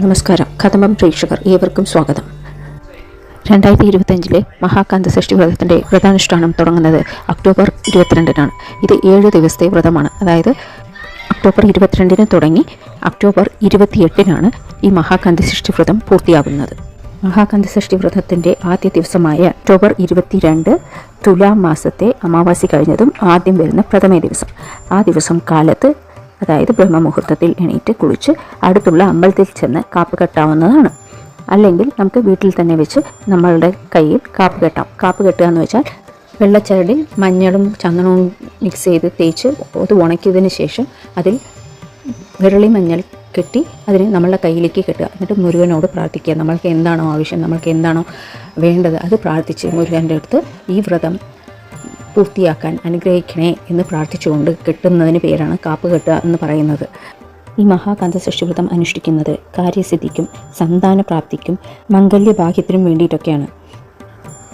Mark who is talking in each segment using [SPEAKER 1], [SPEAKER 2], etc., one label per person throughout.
[SPEAKER 1] നമസ്കാരം. കഥമം പ്രേക്ഷകർ ഏവർക്കും സ്വാഗതം. രണ്ടായിരത്തി ഇരുപത്തഞ്ചിലെ മഹാകാന്ത ഷഷ്ടി വ്രതത്തിന്റെ വ്രതാനുഷ്ഠാനം തുടങ്ങുന്നത് ഒക്ടോബർ ഇരുപത്തിരണ്ടിനാണ്. ഇത് ഏഴ് ദിവസത്തെ വ്രതമാണ്. അതായത് ഒക്ടോബർ ഇരുപത്തിരണ്ടിന് തുടങ്ങി ഒക്ടോബർ ഇരുപത്തിയെട്ടിനാണ് ഈ മഹാകാന്തി സൃഷ്ടി വ്രതം പൂർത്തിയാകുന്നത്. മഹാകാന്തി ഷഷ്ടി വ്രതത്തിന്റെ ആദ്യ ദിവസമായ ഒക്ടോബർ ഇരുപത്തിരണ്ട് തുലാം മാസത്തെ അമാവാസി കഴിഞ്ഞതും ആദ്യം വരുന്ന പ്രഥമ ദിവസം. ആ ദിവസം കാലത്ത് അതായത് ബ്രഹ്മമുഹൂർത്തത്തിൽ എണീറ്റ് കുളിച്ച് അടുത്തുള്ള അമ്പലത്തിൽ ചെന്ന് കാപ്പ് കെട്ടാവുന്നതാണ്. അല്ലെങ്കിൽ നമുക്ക് വീട്ടിൽ തന്നെ വെച്ച് നമ്മളുടെ കയ്യിൽ കാപ്പ് കെട്ടാം. കാപ്പ് കെട്ടുക എന്ന് വെച്ചാൽ വെള്ളച്ചരടിൽ മഞ്ഞളും ചന്ദനവും മിക്സ് ചെയ്ത് തേച്ച് അത് ഉണക്കിയതിന് ശേഷം അതിൽ വിരളി മഞ്ഞൾ കെട്ടി അതിനെ നമ്മളുടെ കയ്യിലേക്ക് കെട്ടുക. എന്നിട്ട് മുരുകനോട് പ്രാർത്ഥിക്കുക. നമ്മൾക്ക് എന്താണോ ആവശ്യം നമ്മൾക്ക് എന്താണോ വേണ്ടത് അത് പ്രാർത്ഥിച്ച് മുരുകന്റെ അടുത്ത് ഈ വ്രതം പൂർത്തിയാക്കാൻ അനുഗ്രഹിക്കണേ എന്ന് പ്രാർത്ഥിച്ചുകൊണ്ട് കെട്ടുന്നതിന് പേരാണ് കാപ്പ് കെട്ടുക എന്ന് പറയുന്നത്. ഈ മഹാകാന്ത സൃഷ്ടിവ്രതം അനുഷ്ഠിക്കുന്നത് കാര്യസിദ്ധിക്കും സന്താന സന്താനപ്രാപ്തിക്കും മംഗല്യഭാഗ്യത്തിനും വേണ്ടിയിട്ടൊക്കെയാണ്.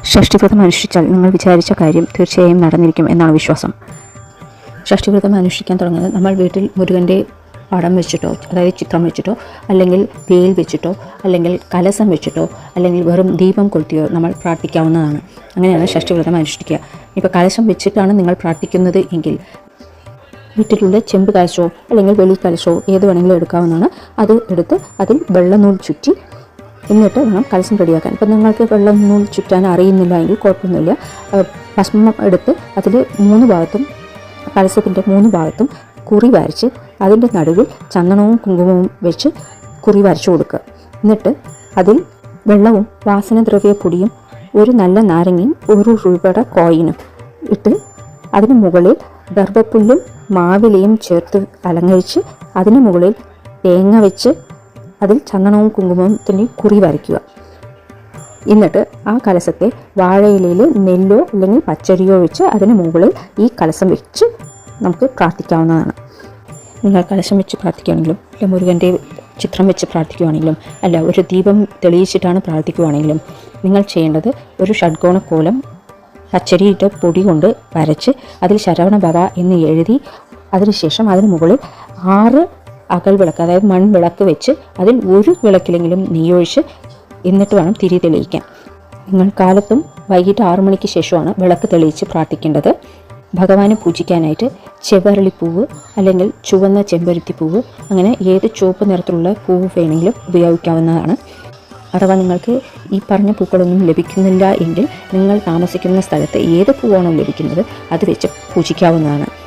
[SPEAKER 1] ഷഷ്ടിവ്രതം അനുഷ്ഠിച്ചാൽ നിങ്ങൾ വിചാരിച്ച കാര്യം തീർച്ചയായും നടന്നിരിക്കും എന്നാണ് വിശ്വാസം. ഷഷ്ടിവ്രതം അനുഷ്ഠിക്കാൻ തുടങ്ങുന്നത് നമ്മൾ വീട്ടിൽ മുരുകന്റെ പടം വെച്ചിട്ടോ അതായത് ചിത്രം വെച്ചിട്ടോ അല്ലെങ്കിൽ വേൽ വെച്ചിട്ടോ അല്ലെങ്കിൽ കലസം വെച്ചിട്ടോ അല്ലെങ്കിൽ വെറും ദീപം കൊളുത്തിയോ നമ്മൾ പ്രാർത്ഥിക്കാവുന്നതാണ്. അങ്ങനെയാണ് ഷഷ്ടിവ്രതം അനുഷ്ഠിക്കുക. ഇപ്പോൾ കലശം വെച്ചിട്ടാണ് നിങ്ങൾ പ്രാർത്ഥിക്കുന്നത് എങ്കിൽ വീട്ടിലുള്ള ചെമ്പ് കലശോ അല്ലെങ്കിൽ വെളി കലശോ ഏത് വേണമെങ്കിലും എടുക്കാവുന്നതാണ്. അത് എടുത്ത് അതിൽ വെള്ളനൂൽ ചുറ്റി എന്നിട്ട് വേണം കലശം റെഡിയാക്കാൻ. ഇപ്പം നിങ്ങൾക്ക് വെള്ളനൂൽ ചുറ്റാൻ അറിയുന്നില്ല എങ്കിൽ കുഴപ്പമൊന്നുമില്ല. ഭസ്മം എടുത്ത് അതിൽ മൂന്ന് ഭാഗത്തും കലശത്തിന്റെ മൂന്ന് ഭാഗത്തും കുറി വരച്ച് അതിന്റെ നടുവിൽ ചന്ദനവും കുങ്കുമവും വെച്ച് കുറി വരച്ചു കൊടുക്കുക. എന്നിട്ട് അതിൽ വെള്ളവും വാസനദ്രവ്യ പൊടിയും ഒരു നല്ല നാരങ്ങയും ഒരു രൂപയുടെ കോയിനും ഇട്ട് അതിന് മുകളിൽ ദർഭപ്പുല്ലും മാവിലയും ചേർത്ത് അലങ്കരിച്ച് അതിന് മുകളിൽ തേങ്ങ വെച്ച് അതിൽ ചന്ദനവും കുങ്കുമവും തന്നെ കുറി വരയ്ക്കുക. എന്നിട്ട് ആ കലശത്തെ വാഴയിലയിൽ നെല്ലോ അല്ലെങ്കിൽ പച്ചരിയോ വെച്ച് അതിന് മുകളിൽ ഈ കലശം വെച്ച് നമുക്ക് പ്രാർത്ഥിക്കാവുന്നതാണ്. നിങ്ങൾ കലശം വെച്ച് പ്രാർത്ഥിക്കുകയാണെങ്കിലും അല്ല മുരുകന്റെ ചിത്രം വെച്ച് പ്രാർത്ഥിക്കുകയാണെങ്കിലും അല്ല ഒരു ദീപം തെളിയിച്ചിട്ടാണ് പ്രാർത്ഥിക്കുകയാണെങ്കിലും നിങ്ങൾ ചെയ്യേണ്ടത് ഒരു ഷഡ്കോണ കോലം പച്ചരിയുടെ പൊടി കൊണ്ട് വരച്ച് അതിൽ ശരവണ ഭവ എന്ന് എഴുതി അതിനുശേഷം അതിന് മുകളിൽ ആറ് അകൽ വിളക്ക് അതായത് മൺവിളക്ക് വെച്ച് അതിൽ ഒരു വിളക്കിലെങ്കിലും നെയ്യൊഴിച്ച് എന്നിട്ട് വേണം തിരി തെളിയിക്കാൻ. നിങ്ങൾ കാലത്തും വൈകിട്ട് ആറു മണിക്ക് ശേഷമാണ് വിളക്ക് തെളിയിച്ച് പ്രാർത്ഥിക്കേണ്ടത്. ഭഗവാനെ പൂജിക്കാനായിട്ട് ചെവരളിപ്പൂവ് അല്ലെങ്കിൽ ചുവന്ന ചെമ്പരുത്തി പൂവ് അങ്ങനെ ഏത് ചുവപ്പ് നിറത്തിലുള്ള പൂവ് വേണമെങ്കിലും ഉപയോഗിക്കാവുന്നതാണ്. അഥവാ നിങ്ങൾക്ക് ഈ പറഞ്ഞ പൂക്കളൊന്നും ലഭിക്കുന്നില്ല എങ്കിൽ നിങ്ങൾ താമസിക്കുന്ന സ്ഥലത്ത് ഏത് പൂവാണോ ലഭിക്കുന്നത് അത് വെച്ച് പൂജിക്കാവുന്നതാണ്.